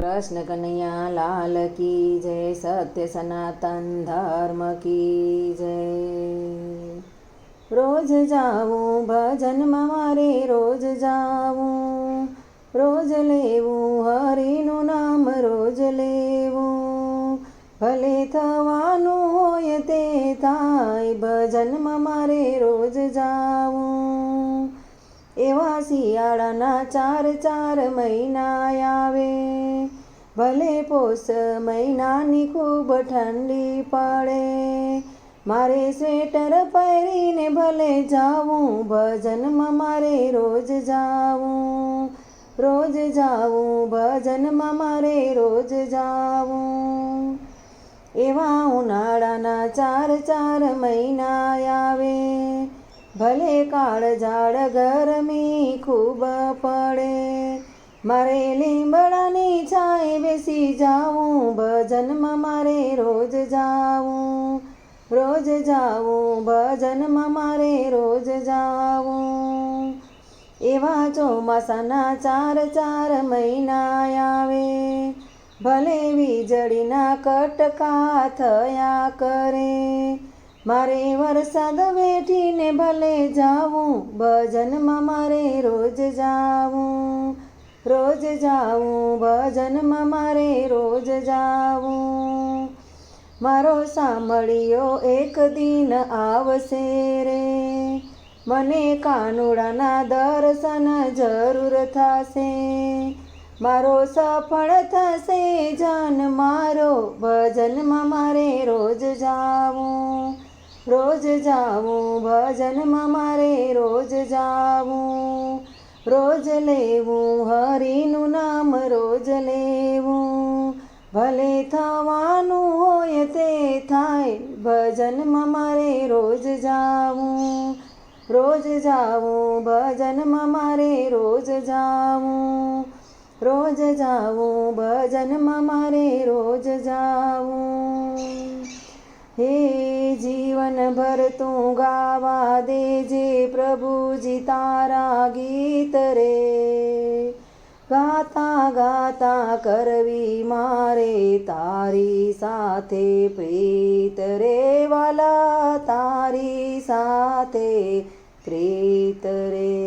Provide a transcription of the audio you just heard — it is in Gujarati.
કૃષ્ણ કનૈયા લાલ કી જય, સત્ય સનાતન ધર્મ કી જય. રોજ જાવું ભજનમાં મારે, રોજ જાવું. રોજ લેવું હરિનું નામ, રોજ લેવું. ભલે થવાનું હોય તે થાય, ભજનમાં મારે રોજ જાવું. એવા શિયાળાના ચાર ચાર મહિના આવે. ભલે પોષ મહિનાની ખૂબ ઠંડી પડે. મારે સ્વેટર પહેરીને ભલે જાવું ભજનમાં મારે રોજ જાવું રોજ જાવું ભજનમાં મારે રોજ જાવું એવા ઉનાળાના ચાર ચાર મહિના આવે. ભલે કાળ ઝાડ ગરમી ખૂબ પડે, મારે લીંબડાની છાંય બેસી જાવું ભજનમાં મારે રોજ જાવું રોજ જાવું ભજનમાં મારે રોજ જાવું એવા ચોમાસાના ચાર ચાર મહિના આવે, ભલે વીજળીના કટકા થયા કરે, મારે વરસાદ વેઠીને ભલે જાવું ભજનમાં મારે રોજ જાવું રોજ જાવું ભજનમાં મારે રોજ જાવું મારો સાંભળ્યો એક દિન આવશે રે. મને કાનુડાના દર્શન જરૂર થશે. મારો સફળ થશે જન મારો, ભજનમાં રોજ જાવું, ભજનમાં મારે રોજ જાવું. રોજ લેવું, હરિનું નામ રોજ લેવું. ભલે થવાનું હોય તે થાય, ભજનમાં મારે રોજ જાવું. રોજ જાવું, ભજનમાં મારે રોજ જાવું. રોજ જાવું, ભજનમાં મારે રોજ જાવું. જીવનભર તું ગાવા દેજે પ્રભુજી તારા ગીત રે ગાતા ગાતા કરવી મારે તારી સાથે પ્રીત રે વાલા તારી સાથે પ્રીત રે